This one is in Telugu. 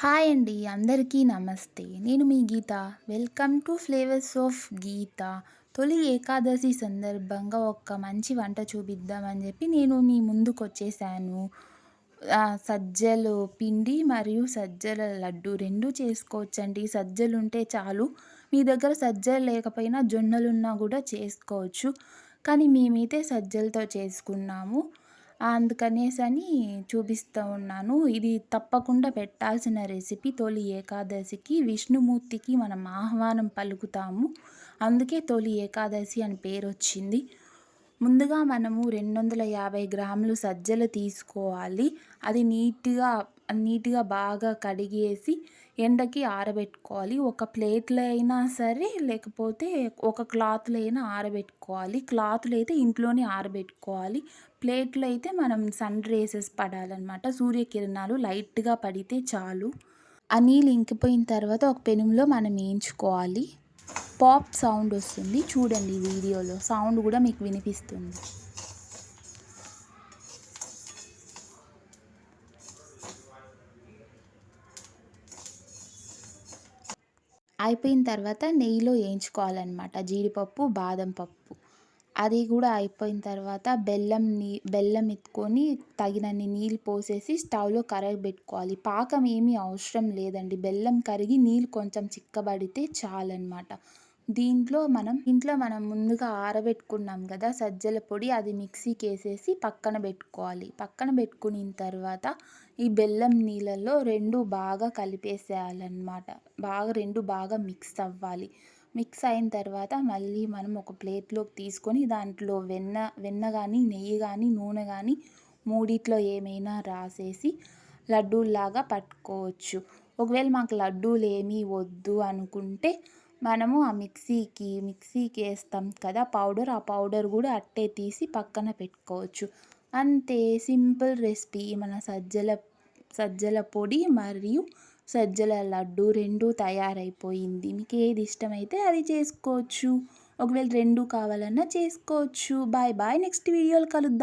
హాయ్ అండి అందరికీ నమస్తే. నేను మీ Geetha. Welcome to flavours of Geetha. తొలి ఏకాదశి సందర్భంగా ఒక మంచి వంట చూపిద్దామని చెప్పి నేను మీ ముందుకు వచ్చేసాను సజ్జలు పిండి మరియు సజ్జల లడ్డు రెండు చేసుకోవచ్చండి. సజ్జలు ఉంటే చాలు. మీ దగ్గర సజ్జలు లేకపోయినా జొన్నలున్నా కూడా చేసుకోవచ్చు. కానీ మేమైతే సజ్జలతో చేసుకున్నాము. అందుకనేసి అని చూపిస్తూ ఉన్నాను. ఇది తప్పకుండా పెట్టాల్సిన రెసిపీ తొలి ఏకాదశికి విష్ణుమూర్తికి మనం ఆహ్వానం పలుకుతాము. అందుకే తొలి ఏకాదశి అని పేరు వచ్చింది. ముందుగా మనము రెండు వందల యాభై గ్రాములు సజ్జలు తీసుకోవాలి. అది నీట్గా నీట్గా బాగా కడిగేసి ఎండకి ఆరబెట్టుకోవాలి. ఒక ప్లేట్లో అయినా సరే లేకపోతే ఒక క్లాత్లో అయినా ఆరబెట్టుకోవాలి. క్లాత్లో అయితే ఇంట్లోనే ఆరబెట్టుకోవాలి. ప్లేట్లో అయితే మనం సన్ రేసెస్ పడాలన్నమాట. సూర్యకిరణాలు లైట్గా పడితే చాలు. ఆ నీళ్ళు ఇంకిపోయిన తర్వాత ఒక పెనుములో మనం వేయించుకోవాలి పాప్ సౌండ్ వస్తుంది. చూడండి వీడియోలో. సౌండ్ కూడా మీకు వినిపిస్తుంది. అయిపోయిన తర్వాత నెయ్యిలో వేయించుకోవాలన్నమాట జీడిపప్పు బాదం పప్పు. అది కూడా అయిపోయిన తర్వాత బెల్లం నీ బెల్లం ఎత్తుకొని తగినన్ని నీళ్ళు పోసేసి స్టవ్లో కరగబెట్టుకోవాలి. పాకం ఏమీ అవసరం లేదండి. బెల్లం కరిగి నీళ్ళు కొంచెం చిక్కబడితే చాలన్నమాట. దీంట్లో మనం ఇంట్లో మనం ముందుగా ఆరబెట్టుకున్నాం కదా సజ్జల పొడి అది మిక్సీకి వేసేసి పక్కన పెట్టుకోవాలి. పక్కన పెట్టుకున్న తర్వాత ఈ బెల్లం నీళ్ళల్లో రెండు బాగా కలిపేసేయాలన్నమాట. బాగా రెండు బాగా మిక్స్ అవ్వాలి. మిక్స్ అయిన తర్వాత మళ్ళీ మనం ఒక ప్లేట్లోకి తీసుకొని దాంట్లో వెన్న వెన్న కానీ నెయ్యి కానీ నూనె కానీ మూడిట్లో ఏమైనా రాసేసి లడ్డూల్లాగా పట్టుకోవచ్చు. ఒకవేళ మాకు లడ్డూలు ఏమీ వద్దు అనుకుంటే మనము ఆ మిక్సీకి మిక్సీకి వేస్తాం కదా పౌడర్ ఆ పౌడర్ కూడా అట్టే తీసి పక్కన పెట్టుకోవచ్చు. అంతే సింపుల్ రెసిపీ. మన సజ్జల సజ్జల పొడి మరియు సజ్జల లడ్డు రెండు తయారైపోయింది. మీకు ఏది ఇష్టమైతే అది చేసుకోవచ్చు. ఒకవేళ రెండు కావాలన్నా చేసుకోవచ్చు. Bye bye. నెక్స్ట్ వీడియోలు కలుద్దాం.